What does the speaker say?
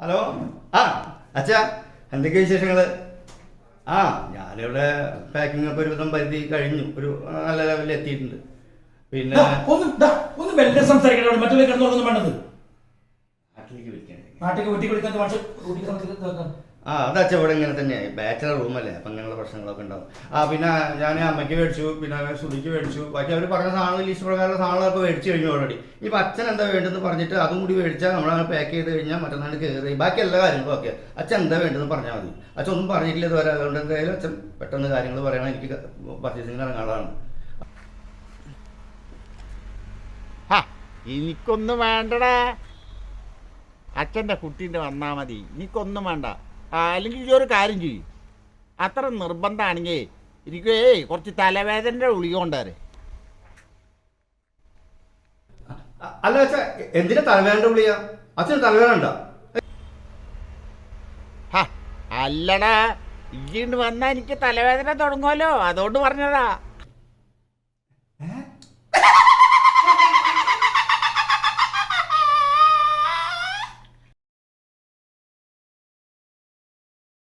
Hello? ആ അച്ഛാ എന്തൊക്കെ വിശേഷങ്ങൾ ആ ഞാനിവിടെ പാക്കിംഗ് ഒക്കെ ഒരുവിധം പരിധി കഴിഞ്ഞു. ഒരു നല്ല ലെവലിൽ എത്തിയിട്ടുണ്ട്. പിന്നെ ഒന്ന് ഒന്ന് സംസാരിക്കണം മറ്റുള്ള കിടന്നോളൊന്നും വേണ്ടത്. നാട്ടിലേക്ക് നാട്ടിലേക്ക് വീട്ടിൽ. ആ അത് അച്ഛൻ ഇവിടെ ഇങ്ങനെ തന്നെ. ബാച്ചലർ റൂമല്ലേ അപ്പം ഇങ്ങനെയുള്ള പ്രശ്നങ്ങളൊക്കെ ഉണ്ടാവും. ആ പിന്നെ ഞാൻ അമ്മയ്ക്ക് മേടിച്ചു പിന്നെ സുധിക്ക് മേടിച്ചു. ബാക്കി അവർ പറഞ്ഞ സാധനം ലിസ്റ്റ് പ്രകാരം സാധനങ്ങളൊക്കെ മേടിച്ചു കഴിഞ്ഞു ഓൾറെഡി ഇപ്പം അച്ഛൻ എന്താ വേണ്ടതെന്ന് പറഞ്ഞിട്ട് അതും കൂടി മേടിച്ചാൽ നമ്മളങ്ങനെ പാക്ക് ചെയ്ത് കഴിഞ്ഞാൽ മറ്റന്നാൾ കയറി ബാക്കി എല്ലാ കാര്യങ്ങളും ഓക്കെ അച്ഛൻ എന്താ വേണ്ടതെന്ന് പറഞ്ഞാൽ മതി. അച്ഛൻ ഒന്നും പറഞ്ഞിട്ടില്ല ഇതുവരെ. അതുകൊണ്ട് എന്തായാലും അച്ഛൻ പെട്ടെന്ന് കാര്യങ്ങൾ പറയണം. എനിക്ക് പർച്ചേസിങ്ങിന് ഇറങ്ങാളാണ് ഹാ, എനിക്കൊന്നും വേണ്ടടാ. അച്ഛന്റെ കുട്ടീന്റെ വന്നാൽ മതി. എനിക്കൊന്നും വേണ്ട. അല്ലെങ്കിൽ ഈ ഒരു കാര്യം ചെയ്യും. അത്ര നിർബന്ധമാണെങ്കിൽ ഇരിക്കേ. കുറച്ച് തലവേദനയുടെ ഗുളിക കൊണ്ടുവരെ. അല്ല അച്ഛാ എന്തിനാ തലവേദന വിളിയാ അച്ഛന് തലവേദന ഉണ്ടോ? അല്ലടാ ഇങ്ങോട്ട് വന്നാ എനിക്ക് തലവേദന തുടങ്ങുമല്ലോ അതുകൊണ്ട് പറഞ്ഞതാ.